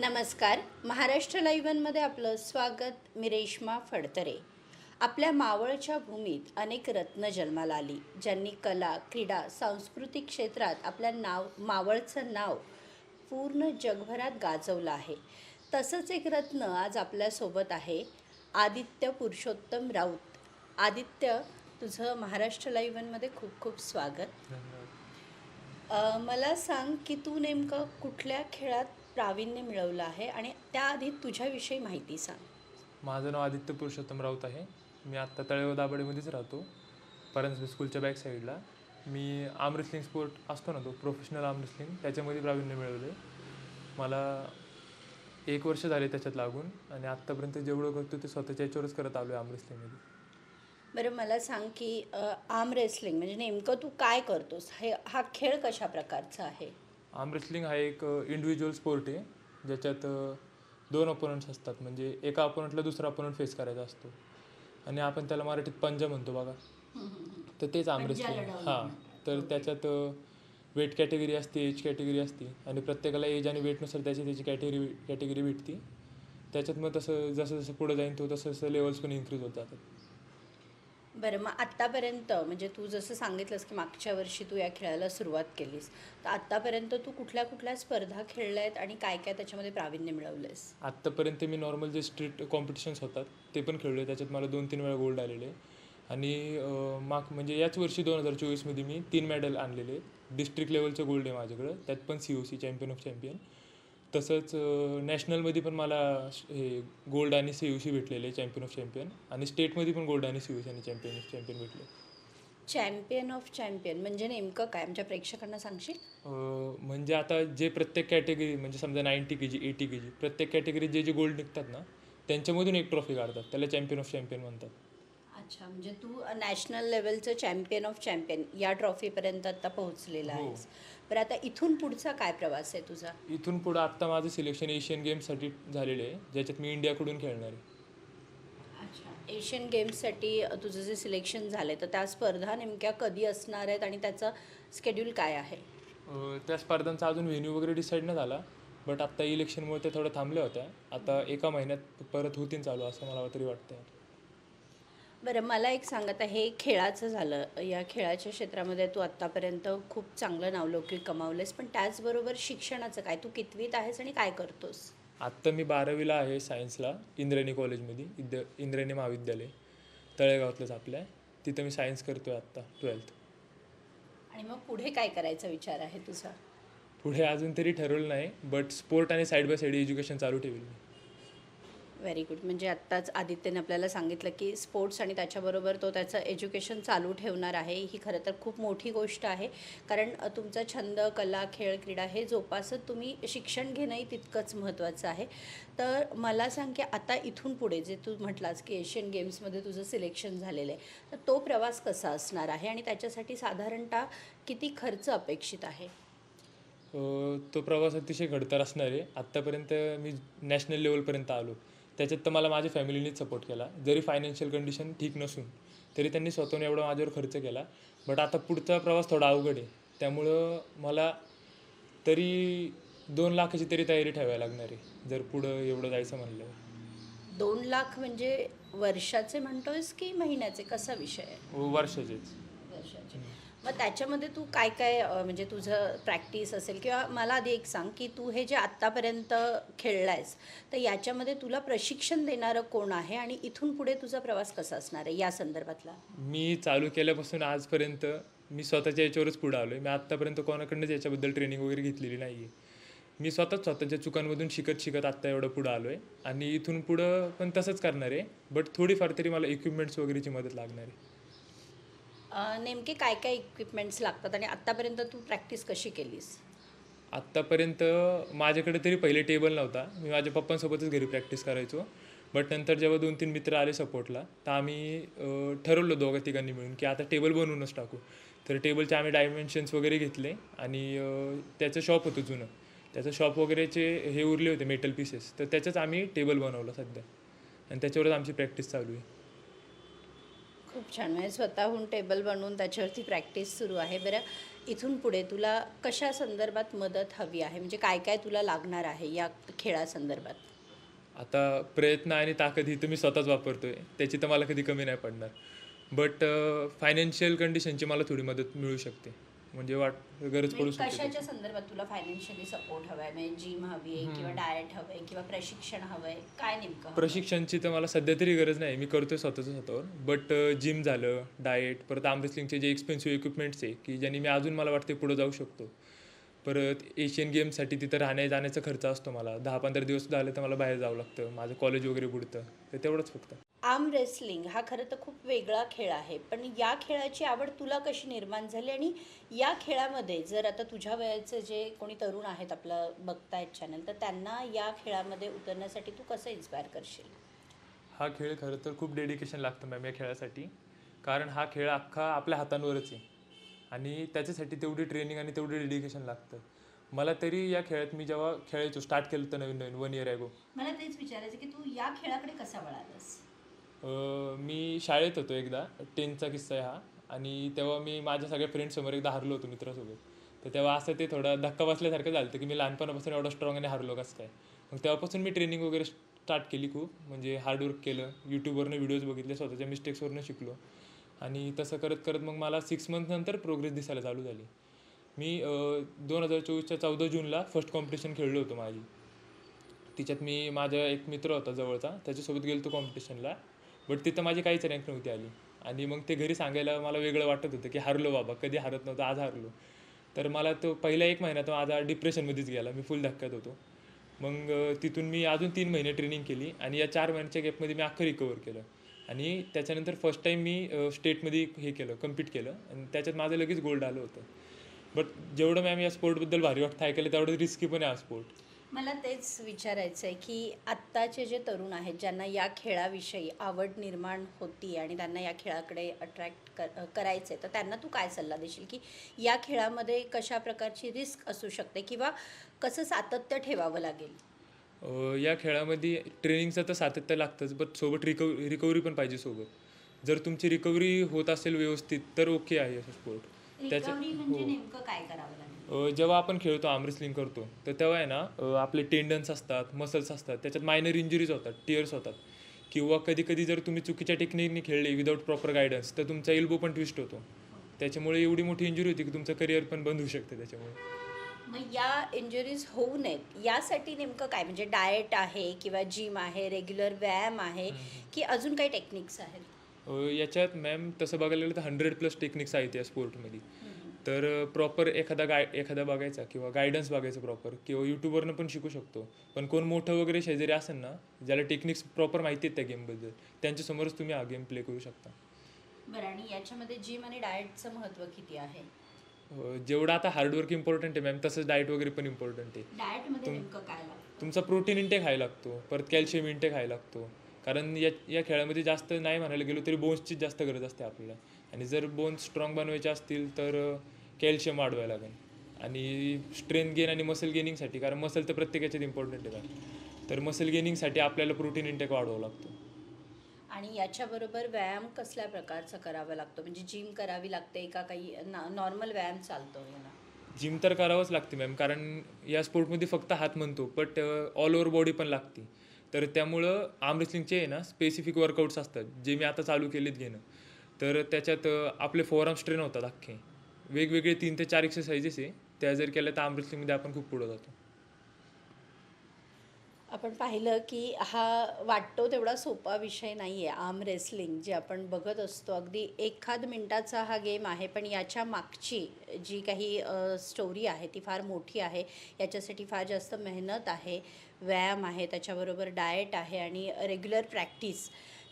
नमस्कार. महाराष्ट्र लाईव्हमध्ये आपलं स्वागत मी रेश्मा फडतरे. आपल्या मावळच्या भूमीत अनेक रत्न जन्माला आली ज्यांनी कला क्रीडा सांस्कृतिक क्षेत्रात आपल्या नाव मावळचं नाव पूर्ण जगभरात गाजवलं आहे. तसंच एक रत्न आज आपल्यासोबत आहे आदित्य पुरुषोत्तम राऊत. आदित्य तुझं महाराष्ट्र लाईव्हमध्ये खूप खूप स्वागत. मला सांग की तू नेमकं कुठल्या खेळात प्रावीण्य मिळवलं आहे आणि त्याआधी तुझ्याविषयी माहिती सांग. माझं नाव आदित्य पुरुषोत्तम राऊत आहे. मी आत्ता तळेगाव दाभाडेमध्येच राहतो. परांजपे स्कूलच्या बॅक साईडला मी आर्म रेसलिंग स्पोर्ट असतो ना तो प्रोफेशनल आर्म रेसलिंग त्याच्यामध्ये प्रावीण्य मिळवलं मला एक वर्ष झाले त्याच्यात लागून आणि आत्तापर्यंत जेवढं करतो ते स्वतःच्या याच्यावरच करत आलो आहे आर्म रेसलिंगमध्ये बरं मला सांग की आर्म रेसलिंग म्हणजे नेमकं तू काय करतोस? हे हा खेळ कशा प्रकारचा आहे? आर्म रेसलिंग हा एक इंडिव्हिज्युअल स्पोर्ट आहे. ज्याच्यात दोन अपोनंट्स असतात. म्हणजे एका अपोनंटला दुसरा अपोनंट फेस करायचा असतो. आणि आपण त्याला मराठीत पंजा म्हणतो बघा. तर तेच आर्म रेसलिंग. हां. तर त्याच्यात वेट कॅटेगरी असते एज कॅटेगरी असते. आणि प्रत्येकाला एज आणि वेटनुसार त्याची त्याची कॅटेगरी कॅटेगरी भेटते. त्याच्यात मग तसं जसं जसं पुढं जाईन तो तसं तसं लेवल्स पण इन्क्रीज होत जातात. बरं मग आत्तापर्यंत म्हणजे तू जसं सांगितलंस की मागच्या वर्षी तू या खेळाला सुरुवात केलीस तर आत्तापर्यंत तू कुठल्या कुठल्या स्पर्धा खेळल्या आहेत आणि काय काय त्याच्यामध्ये प्रावीण्य मिळवलंयस आत्तापर्यंत मी नॉर्मल जे स्ट्रीट कॉम्पिटिशन्स होतात ते पण खेळलो त्याच्यात मला दोन तीन वेळा गोल्ड आलेले. आहे. आणि माग म्हणजे याच वर्षी दोन हजार चोवीसमध्ये मी तीन मेडल आणलेले. डिस्ट्रिक्ट लेवलचं गोल्ड आहे माझ्याकडं. त्यात पण C O C champion of champion. तसंच नॅशनलमध्ये पण मला हे गोल्ड आणि सी सी भेटलेले चॅम्पियन ऑफ चॅम्पियन. आणि स्टेटमध्ये पण गोल्ड आणि सी सी आणि चॅम्पियन ऑफ चॅम्पियन भेटले. चॅम्पियन ऑफ चॅम्पियन म्हणजे नेमकं काय? आमच्या प्रेक्षकांना सांगशील? म्हणजे आता जे प्रत्येक कॅटेगरी म्हणजे समजा नाईन्टी के जी एटी के जी प्रत्येक कॅटेगरीत जे जे गोल्ड निघतात ना त्यांच्यामधून एक ट्रॉफी काढतात त्याला चॅम्पियन ऑफ चॅम्पियन म्हणतात. अच्छा म्हणजे तू नॅशनल लेवलचं चॅम्पियन ऑफ चॅम्पियन या ट्रॉफीपर्यंत आता पोहोचलेला हो. आहेस. बरं आता इथून पुढचा काय प्रवास आहे तुझा? इथून पुढं आत्ता माझं सिलेक्शन एशियन गेम्ससाठी झालेलं आहे ज्याच्यात मी इंडियाकडून खेळणार आहे. अच्छा एशियन गेम्ससाठी तुझं जे सिलेक्शन झालं तर त्या स्पर्धा नेमक्या कधी असणार आहेत आणि त्याचं स्केड्यूल काय आहे? अं, त्या स्पर्धांचा अजून व्हेन्यू वगैरे डिसाईड नाही झाला बट आत्ता इलेक्शनमुळे ते थोडं थांबल्या होत्या. आता एका महिन्यात परत होतील चालू असं मला तरी वाटतं बरं मला एक सांग आता हे खेळाचं झालं. या खेळाच्या क्षेत्रामध्ये तू आत्तापर्यंत खूप चांगलं नावलौकिक कमावलंस पण त्याचबरोबर शिक्षणाचं काय? तू कितवीत आहेस आणि काय करतोस? आत्ता मी बारावीला आहे सायन्सला इंद्रायणी कॉलेजमध्ये विद्या इंद्रायणी महाविद्यालय तळेगावातलंच आपल्या. तिथं मी सायन्स करतो आहे आत्ता ट्वेल्थ. आणि मग पुढे काय करायचा विचार आहे तुझा? पुढे अजून तरी ठरवलं नाही बट स्पोर्ट आणि साईड बाय साईड एज्युकेशन चालू ठेवेल मी. व्हेरी गुड म्हणजे आत्ताच आदित्यने आपल्याला सांगितलं की स्पोर्ट्स आणि त्याच्याबरोबर तो त्याचं एज्युकेशन चालू ठेवणार आहे. ही खरं तर खूप मोठी गोष्ट आहे. कारण तुमचा छंद कला खेळ क्रीडा हे जोपासत तुम्ही शिक्षण घेणंही तितकंच महत्त्वाचं आहे. तर मला सांग की आता इथून पुढे जे तू म्हटलास की एशियन गेम्समध्ये तुझं सिलेक्शन झालेलं आहे तर तो प्रवास कसा असणार आहे? आणि त्याच्यासाठी साधारणतः किती खर्च अपेक्षित आहे? तो प्रवास अतिशय घडतर असणार आहे. आत्तापर्यंत मी नॅशनल लेवलपर्यंत आलो. त्याच्यात तर मला माझ्या फॅमिलीनेच सपोर्ट केला. जरी फायनान्शियल कंडिशन ठीक नसून तरी त्यांनी स्वतःहून एवढा माझ्यावर खर्च केला. बट आता पुढचा प्रवास थोडा अवघड आहे. त्यामुळं मला तरी दोन लाखाची तरी तयारी ठेवायला लागणार आहे जर पुढं एवढं जायचं म्हणलं. दोन लाख म्हणजे वर्षाचे म्हणतोयस की महिन्याचे? कसा विषय आहे? वर्षाचेच. वर्षाचे. मग त्याच्यामध्ये तू काय काय म्हणजे तुझं प्रॅक्टिस असेल किंवा मला आधी एक सांग की तू हे जे आत्तापर्यंत खेळलायस तर याच्यामध्ये तुला प्रशिक्षण देणारं कोण आहे आणि इथून पुढे तुझा प्रवास कसा असणार आहे या संदर्भातला? मी चालू केल्यापासून आजपर्यंत मी स्वतःच्या याच्यावरच पुढं आलो आहे मी आत्तापर्यंत कोणाकडनंच याच्याबद्दल ट्रेनिंग वगैरे घेतलेली नाही आहे मी स्वतःच स्वतःच्या चुकांमधून शिकत शिकत आत्ता एवढं पुढं आलो आहे आणि इथून पुढं पण तसंच करणार आहे बट थोडीफार तरी मला इक्विपमेंट्स वगैरेची मदत लागणार आहे. नेमके काय काय इक्विपमेंट्स लागतात आणि आत्तापर्यंत तू प्रॅक्टिस कशी केलीस? आत्तापर्यंत माझ्याकडे तरी पहिले टेबल नव्हता. मी माझ्या पप्पांसोबतच घरी प्रॅक्टिस करायचो. बट नंतर जेव्हा दोन तीन मित्र आले सपोर्टला तर आम्ही ठरवलं दोघं तिघांनी मिळून की आता टेबल बनवूनच टाकू. तर टेबलचे आम्ही डायमेन्शन्स वगैरे घेतले आणि त्याचं शॉप होतं जुनं. त्याचं शॉप वगैरेचे हे उरले होते मेटल पीसेस तर त्याच्याच आम्ही टेबल बनवलं सध्या. आणि त्याच्यावरच आमची प्रॅक्टिस चालू आहे. खूप छान. म्हणजे स्वतःहून टेबल बनवून त्याच्यावरती प्रॅक्टिस सुरू आहे. बरं इथून पुढे तुला कशा संदर्भात मदत हवी आहे? म्हणजे काय काय तुला लागणार आहे या खेळासंदर्भात? आता प्रयत्न आणि ताकद ही तुम्ही स्वतःच वापरतोय. त्याची तर मला कधी कमी नाही पडणार. बट फायनान्शियल कंडिशनची मला थोडी मदत मिळू शकते. म्हणजे वाट गरज पडू म्हणजे शकते कशाच्या संदर्भात तुला फायनान्शियली सपोर्ट हवाय? म्हणजे जिम हवी आहे किंवा डाएट हवंय किंवा प्रशिक्षण हवंय? काय नेमकं? प्रशिक्षणची तर मला सध्या तरी गरज नाही. मी करतोय स्वतःचं स्वतःवर. बट जिम झालं डाएट परत आर्मरेसलिंगचे जे एक्सपेन्सिव्ह इक्विपमेंट्स आहे की ज्यांनी मी अजून मला वाटते पुढे जाऊ शकतो. परत एशियन गेमसाठी तिथं राहण्या जाण्याचा खर्च असतो मला. दहा पंधरा दिवस झाले तर मला बाहेर जावं लागतं. माझं कॉलेज वगैरे बुडतं. तर तेवढंच फक्त. आर्म रेसलिंग हा खरं तर खूप वेगळा खेळ आहे. पण या खेळाची आवड तुला कशी निर्माण झाली? आणि या खेळामध्ये जर आता तुझ्या वयाचे जे कोणी तरुण आहेत आपलं बघतायत चॅनल तर त्यांना या खेळामध्ये उतरण्यासाठी तू कसं इन्स्पायर करशील? हा खेळ खरं तर खूप डेडिकेशन लागतं मॅम या खेळासाठी. कारण हा खेळ अख्खा आपल्या हातांवरच आहे. आणि त्याच्यासाठी तेवढी ट्रेनिंग आणि तेवढी डेडिकेशन लागतं. मला तरी या खेळात मी जेव्हा खेळायचो स्टार्ट केलं होतं नवीन नवीन वन इयर ॲगो मला तेच विचारायचं की तू या खेळाकडे कसा वळालास? मी शाळेत होतो एकदा टेनचा किस्सा आहे हा. आणि तेव्हा मी माझ्या सगळ्या फ्रेंड्ससमोर एकदा हारलो होतो मित्रासोबत. तर तेव्हा असं ते थोडं धक्का बसल्यासारखं झालं की मी लहानपणापासून एवढं स्ट्रॉंग आणि हारलो कसं काय. मग तेव्हापासून मी ट्रेनिंग वगैरे स्टार्ट केली खूप. म्हणजे हार्डवर्क केलं. यूट्यूबवरनं व्हिडिओज बघितले स्वतःच्या मिस्टेक्सवरनं शिकलो. आणि तसं करत करत मग मला सिक्स मंथनंतर प्रोग्रेस दिसायला चालू झाली. मी दोन हजार चोवीसच्या चौदा जूनला फर्स्ट कॉम्पिटिशन खेळलो होतो माझी. तिच्यात मी माझा एक मित्र होता जवळचा त्याच्यासोबत गेलो तो कॉम्पिटिशनला बट तिथं माझी काहीच रँक नव्हती आली. आणि मग ते घरी सांगायला मला वेगळं वाटत होतं की हारलो बाबा कधी हारत नव्हतं आज हारलो. तर मला तो पहिला एक महिना तो माझा डिप्रेशनमध्येच गेला. मी फुल धक्क्यात होतो. मग तिथून मी अजून तीन महिने ट्रेनिंग केली आणि या चार महिन्याच्या गॅपमध्ये मी अख्खं रिकवर केलं. आणि त्याच्यानंतर फर्स्ट टाईम मी स्टेटमध्ये हे केलं कम्पीट केलं. आणि त्याच्यात माझं लगेच गोल्ड आलं होतं. बट जेवढं मॅम या स्पोर्टबद्दल भारी वाटतं ऐकायला तेवढं रिस्की पण आहे हा स्पोर्ट मला तेच विचारायचं आहे की आत्ताचे जे तरुण आहेत ज्यांना या खेळाविषयी आवड निर्माण होती आणि त्यांना या खेळाकडे अट्रॅक्ट कर करायचं आहे तर त्यांना तू काय सल्ला देशील की या खेळामध्ये कशा प्रकारची रिस्क असू शकते किंवा कसं सातत्य ठेवावं लागेल? या खेळामध्ये ट्रेनिंगचं तर सातत्य लागतंच बट सोबत रिकव रिकव्हरी पण पाहिजे सोबत. जर तुमची रिकव्हरी होत असेल व्यवस्थित तर ओके आहे असं स्पोर्ट त्याच्या म्हणजे नेमकं काय करावं लागेल? जेव्हा आपण खेळतो आमरेसलिंग करतो तर तेव्हा आहे ना आपले टेंडन्स असतात मसल्स असतात त्याच्यात मायनर इंजुरीज होतात टिअर्स होतात. किंवा कधी कधी जर तुम्ही चुकीच्या टेक्निकने खेळले विदाऊट प्रॉपर गायडन्स तर तुमचा एल्बो पण ट्विस्ट होतो. त्याच्यामुळे एवढी मोठी इंजुरी होती की तुमचं करिअर पण बंद होऊ शकतं त्याच्यामुळे. मग या इंजुरीज होऊ नयेत. यासाठी नेमकं काय? म्हणजे डाएट आहे किंवा जिम आहे रेग्युलर व्यायाम आहे की अजून काही टेक्निक्स आहेत? याच्यात मॅम तसं बघायला गेलं तर हंड्रेड प्लस टेक्निक्स आहेत या स्पोर्टमध्ये तर प्रॉपर एखादा गाय एखादा बघायचा किंवा गायडन्स बघायचं प्रॉपर किंवा यूट्यूबवरनं पण शिकू शकतो. पण कोण मोठं वगैरे शेजारी असेल ना ज्याला टेक्निक्स प्रॉपर माहिती आहेत त्या गेमबद्दल त्यांच्यासमोरच तुम्ही हा गेम प्ले करू शकता. बरं आणि याच्यामध्ये जिम आणि डाएटचं महत्त्व किती आहे? जेवढं आता हार्डवर्क इम्पॉर्टंट आहे मॅम तसंच डाएट वगैरे पण इम्पॉर्टंट आहे. डाएटमध्ये नेमकं काय लागतं? तुमचा प्रोटीन इंटेक हाय लागतो परत कॅल्शियम इंटेक हाय लागतो. कारण या या खेळामध्ये जास्त नाही म्हणायला गेलो तरी बोन्सचीच जास्त गरज असते आपल्याला. आणि जर बोन्स स्ट्रॉंग बनवायचे असतील तर कॅल्शियम वाढवायला लागेल. आणि स्ट्रेंथ गेन आणि मसल गेनिंगसाठी कारण मसल तर प्रत्येकाच्यात इम्पॉर्टंट आहे. तर मसल गेनिंगसाठी आपल्याला प्रोटीन इंटेक वाढवावा लागतो. आणि याच्याबरोबर व्यायाम कसल्या प्रकारचा करावा लागतो? म्हणजे जिम करावी लागते का काही नॉर्मल व्यायाम चालतो याला जिम तर करावंच लागते मॅम कारण या स्पोर्टमध्ये फक्त हात म्हणतो बट ऑल ओव्हर बॉडी पण लागते. तर त्यामुळं आर्म रेसलिंगचे आहे ना स्पेसिफिक वर्कआउट्स असतात जे मी आता चालू केलेत घेणं. तर त्याच्यात आपले फोरआर्म स्ट्रेन होतात अख्खे. वेगवेगळे तीन ते चार एक्सरसाइजेस आहे. त्या जर केल्या तर अमृतसिंगमध्ये आपण खूप पुढं जातो. आपण पाहिलं की हा वाटतो तेवढा सोपा विषय नाही आहे आर्म रेसलिंग जे आपण बघत असतो. अगदी एखाद मिनटाचा हा गेम आहे पण याच्या मागची जी काही स्टोरी आहे ती फार मोठी आहे. याच्यासाठी फार जास्त मेहनत आहे व्यायाम आहे त्याच्याबरोबर डाएट आहे आणि रेग्युलर प्रॅक्टिस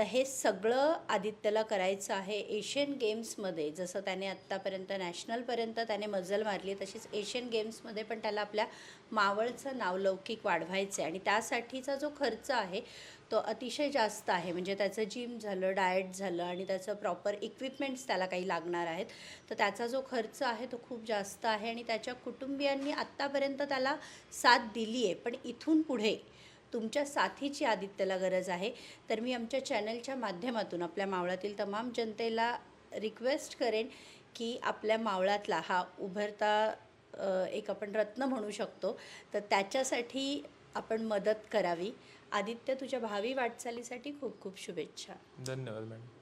तर हे सगळं आदित्यला करायचं आहे एशियन गेम्समध्ये जसं त्याने आत्तापर्यंत नॅशनलपर्यंत त्याने मजल मारली तशीच एशियन गेम्समध्ये पण त्याला आपल्या मावळचं नावलौकिक वाढवायचं आहे आणि त्यासाठीचा जो खर्च आहे तो अतिशय जास्त आहे. म्हणजे त्याचं जिम झालं डाएट झालं आणि त्याचं प्रॉपर इक्विपमेंट्स त्याला काही लागणार आहेत. तर त्याचा जो खर्च आहे तो खूप जास्त आहे. आणि त्याच्या कुटुंबियांनी आत्तापर्यंत त्याला साथ दिली आहे पण इथून पुढे तुमच्या साथीची आदित्यला गरज आहे तर मी आमच्या चॅनलच्या माध्यमातून आपल्या मावळातील तमाम जनतेला रिक्वेस्ट करेन की आपल्या मावळातला हा उभरता एक आपण रत्न म्हणू शकतो तर त्याच्यासाठी आपण मदत करावी. आदित्य तुझ्या भावी वाटचालीसाठी खूप खूप शुभेच्छा. धन्यवाद मॅडम.